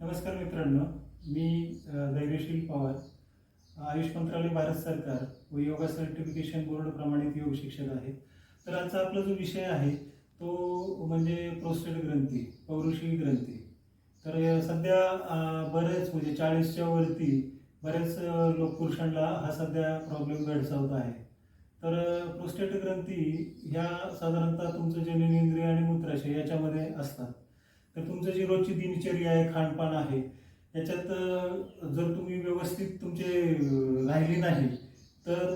नमस्कार मित्रांनो मी धैर्यशील पवार. आयुष मंत्रालय भारत सरकार व योगा सर्टिफिकेशन बोर्ड प्रमाणित योग शिक्षक आहे तर आजचा आपला जो विषय आहे तो म्हणजे प्रोस्टेट ग्रंथी पौरुषी ग्रंथी. तर सध्या बरेच म्हणजे चाळीसच्या वरती बऱ्याच लोक पुरुषांना हा सध्या प्रॉब्लेम भेडसावत आहे. तर प्रोस्टेट ग्रंथी ह्या साधारणतः तुमचं जननेंद्रिय आणि मूत्राशय याच्यामध्ये असतात. तर तुमचं जी रोजची दिनचर्या आहे खानपान आहे याच्यात जर तुम्ही व्यवस्थित तुमचे राहिले राहिली नाही तर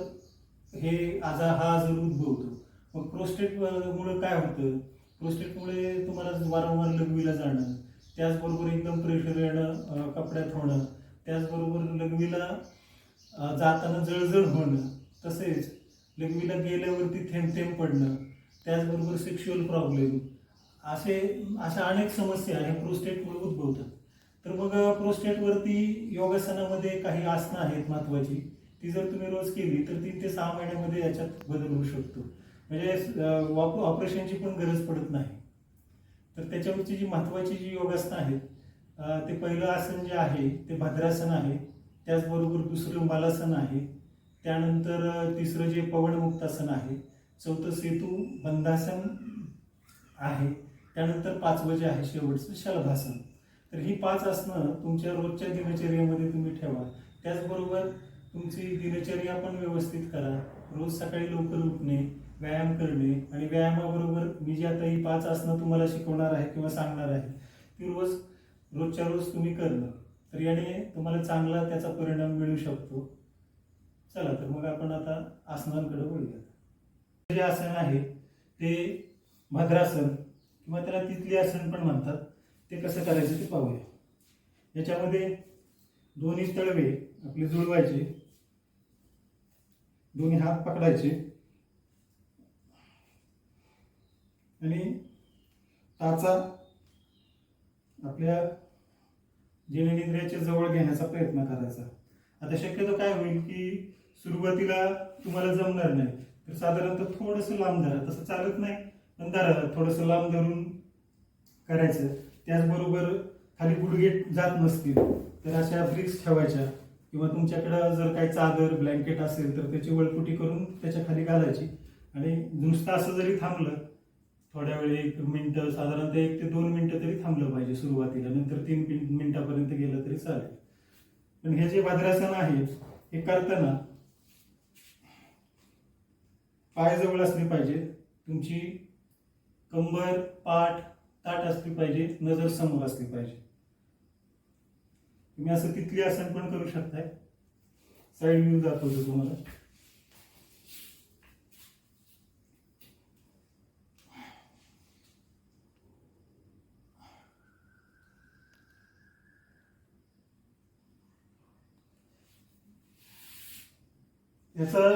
हे आजार हा आजार उद्भवतो. मग प्रोस्टेटमुळे काय होतं? प्रोस्टेटमुळे तुम्हाला वारंवार लघवीला जाणं त्याचबरोबर एकदम प्रेशर येणं कपड्यात होणं त्याचबरोबर लघवीला जाताना जळजळ होणं तसेच लघवीला गेल्यावरती थेंब थेंब पडणं त्याचबरोबर सेक्शुअल प्रॉब्लेम असे अशा अनेक समस्या ह्या प्रोस्टेटमुळे उद्भवतात तर मग प्रोस्टेटवरती योगासनामध्ये काही आसनं आहेत महत्वाची. ती जर तुम्ही रोज केली तर तीन ते सहा महिन्यामध्ये याच्यात बदल होऊ शकतो. म्हणजे ऑपरेशनची पण गरज पडत नाही. तर त्याच्यावरची जी महत्वाची जी योगासनं आहेत ते पहिलं आसन जे आहे ते भद्रासन आहे. त्याचबरोबर दुसरं मालासन आहे. त्यानंतर तिसरं जे पवनमुक्तासन आहे. चौथं सेतू बंधासन आहे. त्यानंतर पाचवं जे आहे शेवटचं शलभासन. तर ही पाच आसनं तुमच्या रोजच्या दिनचर्येमध्ये तुम्ही ठेवा. त्याचबरोबर तुमची दिनचर्या पण व्यवस्थित करा. रोज सकाळी लवकर उठणे व्यायाम करणे आणि व्यायामाबरोबर मी जी आता ही पाच आसनं तुम्हाला शिकवणार आहे किंवा सांगणार आहे ती रोज रोजच्या रोज तुम्ही करणं. तर याने तुम्हाला चांगला त्याचा परिणाम मिळू शकतो. चला तर मग आपण आता आसनांकडे बोलूया जे आसन आहे ते भद्रासन किंवा त्याला तिथली आसन पण म्हणतात. ते कसं करायचं ते पाहूया. याच्यामध्ये दोन्ही तळवे आपले जुळवायचे. दोन्ही हात पकडायचे. आणि टाचा आपल्या जननेंद्रियाच्या जवळ घेण्याचा प्रयत्न करायचा. आता शक्यतो काय होईल की सुरुवातीला तुम्हाला जमणार नाही. तर साधारणतः थोडंसं लांब धरा. तसं चालत नाही. पण धरा थोडंसं लांब धरून करायचं. त्याचबरोबर खाली गुडघे जात नसतील तर अशा ब्रिक्स ठेवायच्या. किंवा तुमच्याकडं जर काही चादर ब्लँकेट असेल तर त्याची वळपुटी करून त्याच्याखाली घालायची. आणि नुसतं असं जरी थांबलं थोड्या वेळ एक मिनटं साधारणतः एक ते दोन मिनटं तरी थांबलं पाहिजे सुरुवातीला. नंतर तीन मिनिटापर्यंत गेलं तरी चालेल. पण हे जे भद्रासन आहे हे करताना पाय जवळ असले पाहिजे. तुमची कंबर पाठ ताट असली पाहिजे नजर समोर असली पाहिजे. तुम्ही असं तिथली आसन पण करू शकताय. साईड व्ह्यू दाखवतो तुम्हाला. याचा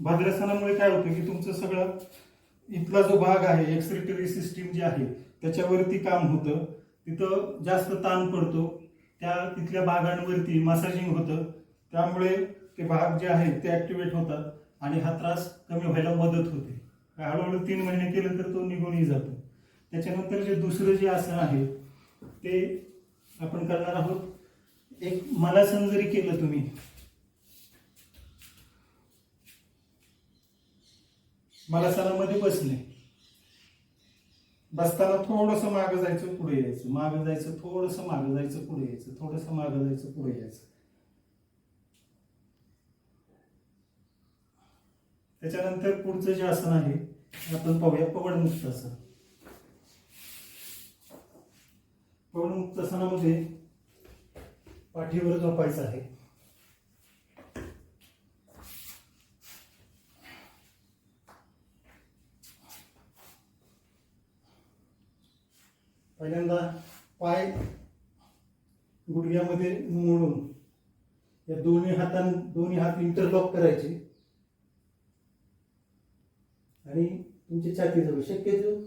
भद्रासनामुळे काय होतं की तुमचं सगळं इथला जो भाग आहे एक्सरेटरी सिस्टीम जी आहे त्याच्यावरती काम होतं. तिथं जास्त ताण पडतो. त्या तिथल्या भागांवरती मसाजिंग होतं. त्यामुळे ते भाग जे आहेत ते ॲक्टिवेट होतात आणि हा त्रास कमी व्हायला मदत होते. हळूहळू तीन महिने केलं तर तो निघूनही जातो. त्याच्यानंतर जे दुसरं जे आसन आहे ते आपण करणार आहोत. एक मलासन जरी केलं तुम्ही मलासनामध्ये बसणे. बसताना थोडस मागं जायचं पुढे यायचं. मागं जायचं थोडस मागं जायचं पुढे यायचं. थोडस मागं जायचं पुढे यायचं. त्याच्यानंतर पुढचं जे आसन आहे आपण पाहूया पवनमुक्त आसन. पवनमुक्त आसनामध्ये पाठीवर झोपायचं आहे. पहिल्यांदा पाय गुडघ्यामध्ये मोडून या दोन्ही हातां दोन्ही हात इंटरलॉक करायचे. आणि तुमची छाती जवळ. शक्यतो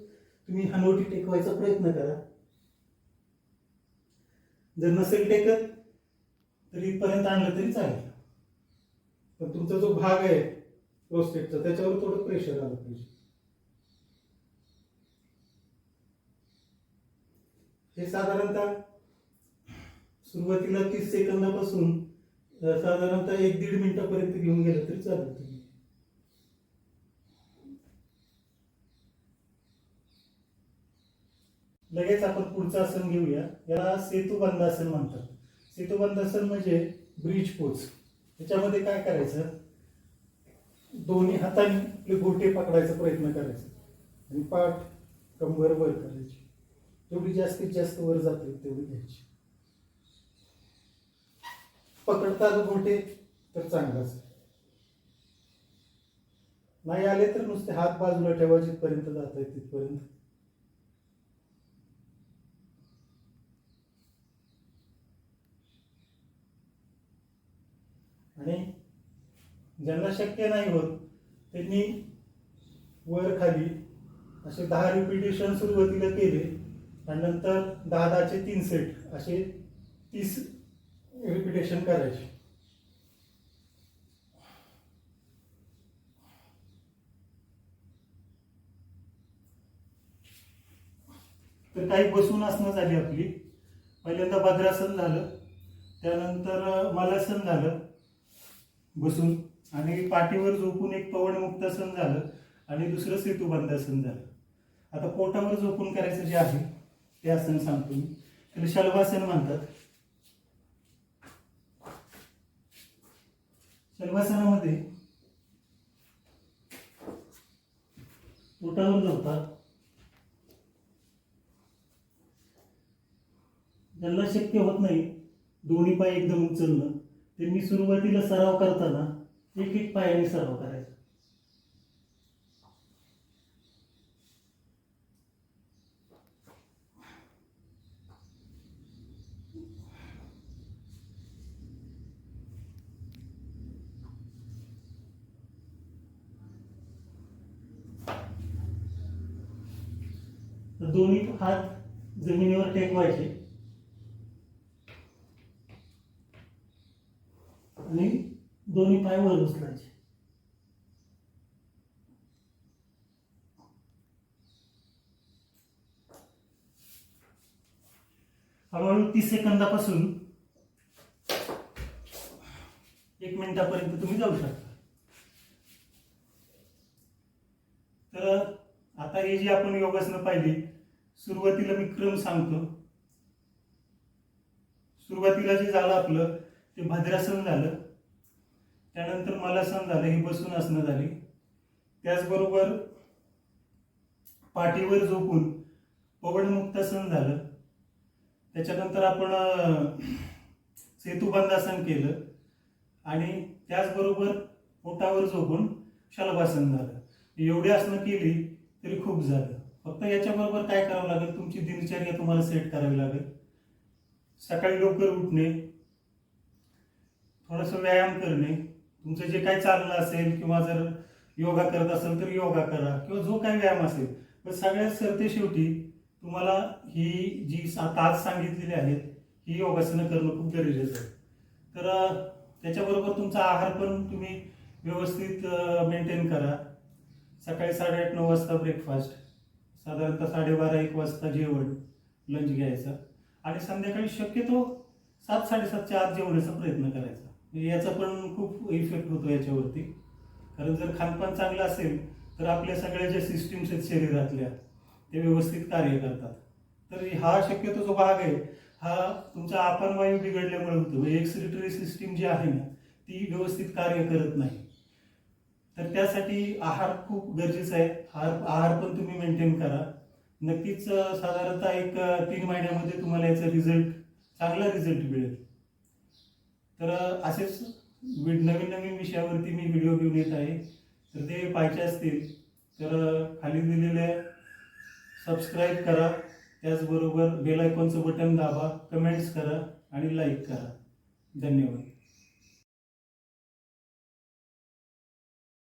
तुम्ही हनवटी टेकवायचा प्रयत्न करा. जर नसेल टेकत तर इथपर्यंत आणलं तरी चालेल. पण तुमचा जो भाग आहे प्रोस्टेटचा त्याच्यावर थोडं प्रेशर आलं पाहिजे. हे साधारणतः सुरुवातीला तीस सेकंदापासून साधारणतः एक दीड मिनिटापर्यंत घेऊन गेलं तरी चालेल तुम्ही. लगेच आपण पुढचं आसन घेऊया. याला सेतुबंधासन म्हणतात. सेतुबंधासन म्हणजे ब्रिज पोच त्याच्यामध्ये काय करायचं? दोन्ही हाताने आपले गोटे पकडायचा प्रयत्न करायचा. आणि पाठ कंबर वर करायची. जेवढी जास्तीत जास्त वर जाते तेवढी घ्यायची. पकडतात मोठे तर चांगलाच. नाही आले तर नुसते हात बाजूला ठेवा जिथपर्यंत जात आहे तिथपर्यंत. आणि ज्यांना शक्य नाही होत त्यांनी वर खाली असे दहा रिपिटेशन सुरुवातीला केले. आणि नंतर दहा दहाचे तीन सेट असे तीस रिपिटेशन करायचे. तर काही बसून आसनं झाली आपली. पहिल्यांदा भद्रासन झालं त्यानंतर मलासन झालं बसून. आणि पाठीवर झोपून एक पवन मुक्तासन झालं आणि दुसरं सेतुबंधासन झालं. आता पोटावर झोपून करायचं जे आहे ते आसन सांगतो मी. त्याला शलभासन म्हणतात. शलभासनामध्ये पोटावर झोपतात ज्यांना शक्य होत नाही दोन्ही पाय एकदम उचलणं. मी सुरुवातीला सराव करताना एक एक पायाने सराव करायचा तर दोन्ही हात जमिनीवर टेकवायचे. आणि दोन्ही पाय वर उचलायचे. हळूहळू तीस सेकंदापासून एक मिनिटापर्यंत तुम्ही जाऊ शकता. तर आता हे जी आपण योगासनं पाहिली सुरुवातीला मी क्रम सांगतो. सुरुवातीला जे झालं आपलं ते भद्रासन झालं त्यानंतर मलासन झालं ही बसून आसनं झाली. त्याचबरोबर पाठीवर झोपून पवनमुक्तासन झालं. त्याच्यानंतर आपण सेतुबंधासन केलं. आणि त्याचबरोबर पोटावर झोपून शलभासन झालं. एवढी आसनं केली तरी खूप झालं. फक्त याच्याबरोबर काय करावं लागेल? तुमची दिनचर्या तुम्हाला सेट करावी लागेल. सकाळी लवकर उठणे थोडंसं व्यायाम करणे तुमचं जे काही चाललं असेल किंवा जर योगा करत असेल तर योगा करा किंवा जो काही व्यायाम असेल. पण सगळ्यात सरते शेवटी तुम्हाला ही जी सात आज सांगितलेली आहेत ही योगासनं करणं खूप गरजेचं आहे. तर त्याच्याबरोबर तुमचा आहार पण तुम्ही व्यवस्थित मेंटेन करा. सकाळी साडेआठ नऊ वाजता ब्रेकफास्ट साधारणतः साडेबारा एक वाजता जेवण लंच घ्यायचा. आणि संध्याकाळी शक्यतो सात साडेसातच्या आत जेवण्याचा प्रयत्न करायचा. म्हणजे याचा पण खूप इफेक्ट होतो याच्यावरती. कारण जर खानपान चांगलं असेल तर आपल्या सगळ्या ज्या सिस्टीम्स आहेत शरीरातल्या ते व्यवस्थित कार्य करतात. तर हा शक्यतो जो भाग आहे हा तुमचा आपणवायू बिघडल्यामुळे होतो. म्हणजे सिस्टीम जी आहे ना ती व्यवस्थित कार्य करत नाही. तर त्यासाठी आहार खूप गरजेचा आहे. आहार आहार पण तुम्ही मेंटेन करा. नक्कीच साधारणतः एक तीन महिन्यामध्ये तुम्हाला याचा रिझल्ट चांगला रिझल्ट मिळेल. तर असेच नवीन नवीन विषयावरती मी व्हिडिओ घेऊन येत आहे. तर ते पाहिजे असतील तर खाली दिलेल्या सबस्क्राईब करा. त्याचबरोबर बेल आयकॉनचं बटन दाबा कमेंट्स करा आणि लाईक करा. धन्यवाद.